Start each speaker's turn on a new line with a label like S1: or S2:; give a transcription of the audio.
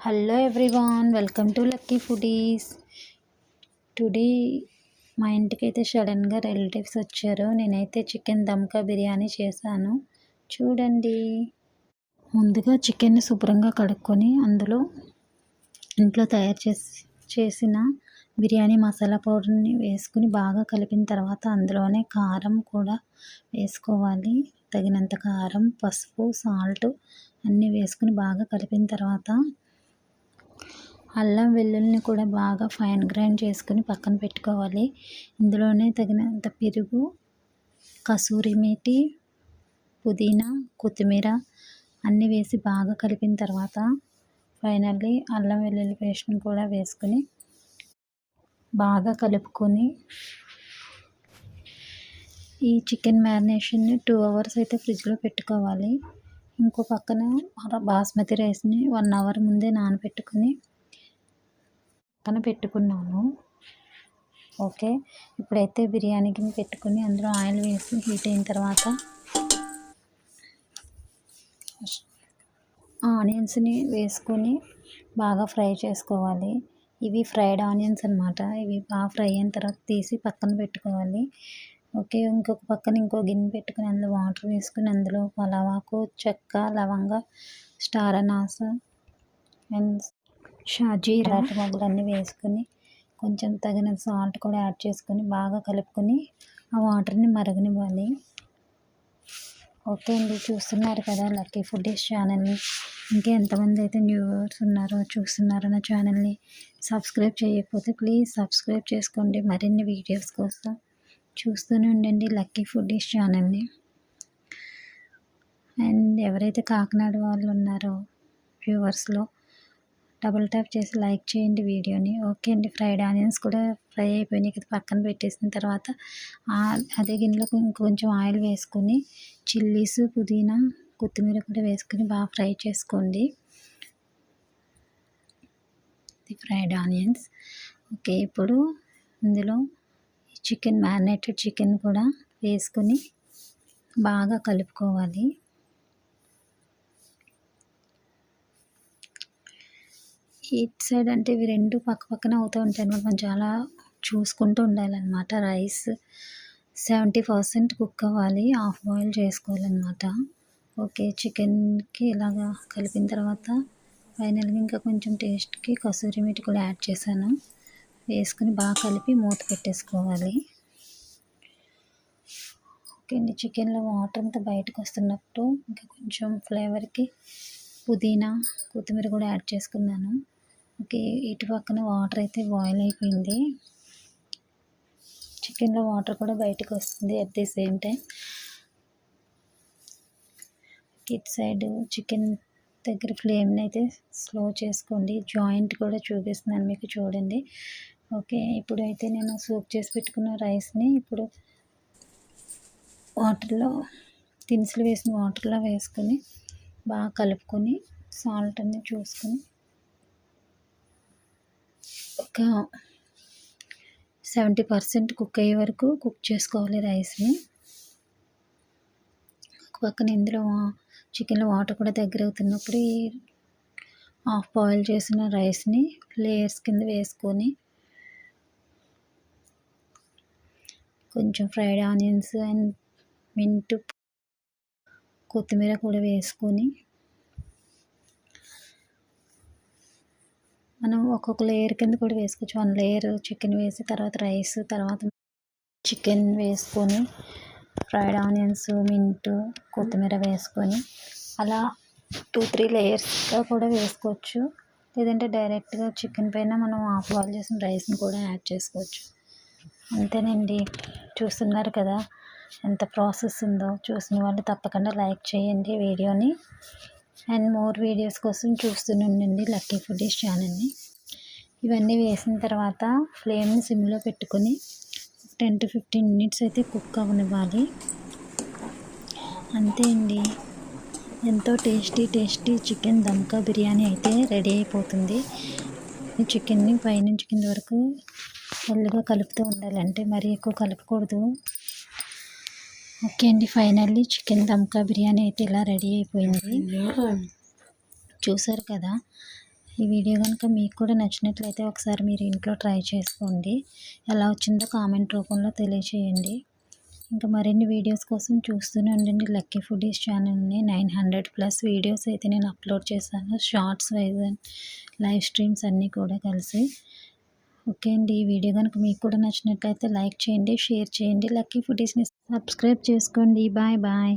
S1: Hello everyone welcome to Lucky Foodies today మా ఇంటికి అయితే సడన్గా రిలేటివ్స్ వచ్చారు. నేనైతే చికెన్ దమ్కా బిర్యానీ చేశాను. చూడండి. ముందుగా చికెన్ని శుభ్రంగా కడుక్కొని అందులో ఇంట్లో తయారు చేసి చేసిన బిర్యానీ మసాలా పౌడర్ని వేసుకుని బాగా కలిపిన తర్వాత అందులోనే కారం కూడా వేసుకోవాలి. తగినంత కారం పసుపు సాల్ట్ అన్నీ వేసుకుని బాగా కలిపిన తర్వాత అల్లం వెల్లుల్లిని కూడా బాగా ఫైన్ గ్రైండ్ చేసుకుని పక్కన పెట్టుకోవాలి. ఇందులోనే తగినంత పెరుగు కసూరి మేటి పుదీనా కొత్తిమీర అన్నీ వేసి బాగా కలిపిన తర్వాత ఫైనల్లీ అల్లం వెల్లుల్లి పేస్ట్ని కూడా వేసుకుని బాగా కలుపుకొని ఈ చికెన్ మ్యారినేషన్ని టూ అవర్స్ అయితే ఫ్రిడ్జ్లో పెట్టుకోవాలి. ఇంకో పక్కన బాస్మతి రైస్ని వన్ అవర్ ముందే నానబెట్టుకుని పక్కన పెట్టుకున్నాను. ఓకే? ఇప్పుడైతే బిర్యానీ గిన్నె పెట్టుకుని అందులో ఆయిల్ వేసి హీట్ అయిన తర్వాత ఆనియన్స్ని వేసుకొని బాగా ఫ్రై చేసుకోవాలి. ఇవి ఫ్రైడ్ ఆనియన్స్ అనమాట ఇవి బాగా ఫ్రై అయిన తర్వాత తీసి పక్కన పెట్టుకోవాలి. ఓకే ఇంకొక పక్కన ఇంకో గిన్నె పెట్టుకుని అందులో వాటర్ వేసుకుని అందులో పలావాకు చెక్క లవంగ స్టార్ అనాస అండ్ షాజీరా. మొదలన్నీ వేసుకొని కొంచెం తగిన సాల్ట్ కూడా యాడ్ చేసుకొని బాగా కలుపుకొని ఆ వాటర్ని మరగనివ్వాలి. ఓకే అండి చూస్తున్నారు కదా లక్కీ ఫుడ్డీస్ ఛానల్ని ఇంకా ఎంతమంది అయితే న్యూవర్స్ ఉన్నారో చూస్తున్నారో నా ఛానల్ని సబ్స్క్రైబ్ చేయకపోతే ప్లీజ్ సబ్స్క్రైబ్ చేసుకోండి. మరిన్ని వీడియోస్ కోసం చూస్తూనే ఉండండి. లక్కీ ఫుడ్డీస్ ఛానల్ని. అండ్ ఎవరైతే కాకినాడ వాళ్ళు ఉన్నారో వ్యూవర్స్లో డబుల్ ట్యాప్ చేసి లైక్ చేయండి వీడియోని. ఓకే అండి ఫ్రైడ్ ఆనియన్స్ కూడా ఫ్రై అయిపోయినాయి కదా పక్కన పెట్టేసిన తర్వాత. అదే గిన్నెలో కొంచెం ఆయిల్ వేసుకొని చిల్లీస్ పుదీనా కొత్తిమీర కూడా వేసుకొని బాగా ఫ్రై చేసుకోండి. Fried onions. ఓకే ఇప్పుడు ఇందులో చికెన్ మ్యారినేటెడ్ చికెన్ కూడా వేసుకొని బాగా కలుపుకోవాలి. ఇట్ సైడ్ అంటే ఇవి రెండు పక్క పక్కన అవుతూ ఉంటాయి అనమాట మనం చాలా చూసుకుంటూ ఉండాలన్నమాట. రైస్ సెవెంటీ పర్సెంట్ కుక్ అవ్వాలి. హాఫ్ బాయిల్ చేసుకోవాలన్నమాట. ఓకే చికెన్కి ఇలాగా కలిపిన తర్వాత ఫైనల్గా ఇంకా కొంచెం టేస్ట్కి కసూరి మీటి కూడా యాడ్ చేశాను. వేసుకుని బాగా కలిపి మూత పెట్టేసుకోవాలి. ఓకే అండి చికెన్లో వాటర్ అంతా బయటకు వస్తున్నప్పుడు ఇంకా కొంచెం ఫ్లేవర్కి పుదీనా కొత్తిమీర కూడా యాడ్ చేసుకున్నాను. ఓకే ఇటు పక్కన వాటర్ అయితే బాయిల్ అయిపోయింది. చికెన్లో వాటర్ కూడా బయటకు వస్తుంది అట్ ది సేమ్ టైం ఇటు సైడ్ చికెన్ దగ్గర ఫ్లేమ్ని అయితే స్లో చేసుకోండి. జాయింట్ కూడా చూపిస్తున్నాను మీకు చూడండి. ఓకే ఇప్పుడైతే నేను సూప్ చేసి పెట్టుకున్న రైస్ని ఇప్పుడు వాటర్లో దినుసులు వేసిన వాటర్లో వేసుకొని బాగా కలుపుకొని సాల్ట్ అన్ని చూసుకొని ఒక సెవెంటీ పర్సెంట్ కుక్ అయ్యే వరకు కుక్ చేసుకోవాలి రైస్ని. ఒక పక్కన ఇందులో చికెన్లో వాటర్ కూడా దగ్గర అవుతున్నప్పుడు ఈ హాఫ్ బాయిల్ చేసిన రైస్ని లేయర్స్ కింద వేసుకొని కొంచెం ఫ్రైడ్ ఆనియన్స్ అండ్ మింట్ కొత్తిమీర కూడా వేసుకొని మనం ఒక్కొక్క లేయర్ కింద కూడా వేసుకోవచ్చు. వన్ లేయర్ చికెన్ వేసి తర్వాత రైస్ తర్వాత చికెన్ వేసుకొని ఫ్రైడ్ ఆనియన్స్ మింట్ కొత్తిమీర వేసుకొని అలా టూ త్రీ లేయర్స్గా కూడా వేసుకోవచ్చు. లేదంటే డైరెక్ట్గా చికెన్ పైన మనం ఆఫ్ బాయిల్ చేసిన రైస్ని కూడా యాడ్ చేసుకోవచ్చు. అంతేనండి. చూస్తున్నారు కదా ఎంత ప్రాసెస్ ఉందో. చూసిన వాళ్ళు తప్పకుండా లైక్ చేయండి వీడియోని. అండ్ మోర్ వీడియోస్ కోసం చూస్తూనే లక్కీ ఫుడీస్ ఛానల్ని. ఇవన్నీ వేసిన తర్వాత ఫ్లేమ్ని సిమ్లో పెట్టుకొని టెన్ టు ఫిఫ్టీన్ మినిట్స్ అయితే కుక్ అవ్వనివ్వాలి. అంతే అండి. ఎంతో టేస్టీ టేస్టీ చికెన్ దమ్కా బిర్యానీ అయితే రెడీ అయిపోతుంది. చికెన్ని పైనుంచి కింద వరకు ఫుల్గా కలుపుతూ ఉండాలంటే మరి మరీ ఎక్కువ కలపకూడదు. ఓకే అండి ఫైనల్లీ చికెన్ దమ్కా బిర్యానీ అయితే ఇలా రెడీ అయిపోయింది. చూసారు కదా ఈ వీడియో కనుక మీకు కూడా నచ్చినట్లయితే ఒకసారి మీరు ఇంట్లో ట్రై చేసుకోండి. ఎలా వచ్చిందో కామెంట్ రూపంలో తెలియచేయండి. ఇంకా మరిన్ని వీడియోస్ కోసం చూస్తూనే ఉండండి. లక్కీ ఫుడీస్ ఛానల్ని నైన్ హండ్రెడ్ ప్లస్ వీడియోస్ అయితే నేను అప్లోడ్ చేశాను. షార్ట్స్ వైజ్ లైవ్ స్ట్రీమ్స్ అన్నీ కూడా కలిసి. ఓకే అండి. ఈ వీడియో కనుక మీకు కూడా నచ్చినట్లయితే లైక్ చేయండి షేర్ చేయండి. లక్కీ ఫుడీస్ని సబ్స్క్రైబ్ చేసుకోండి. Bye bye.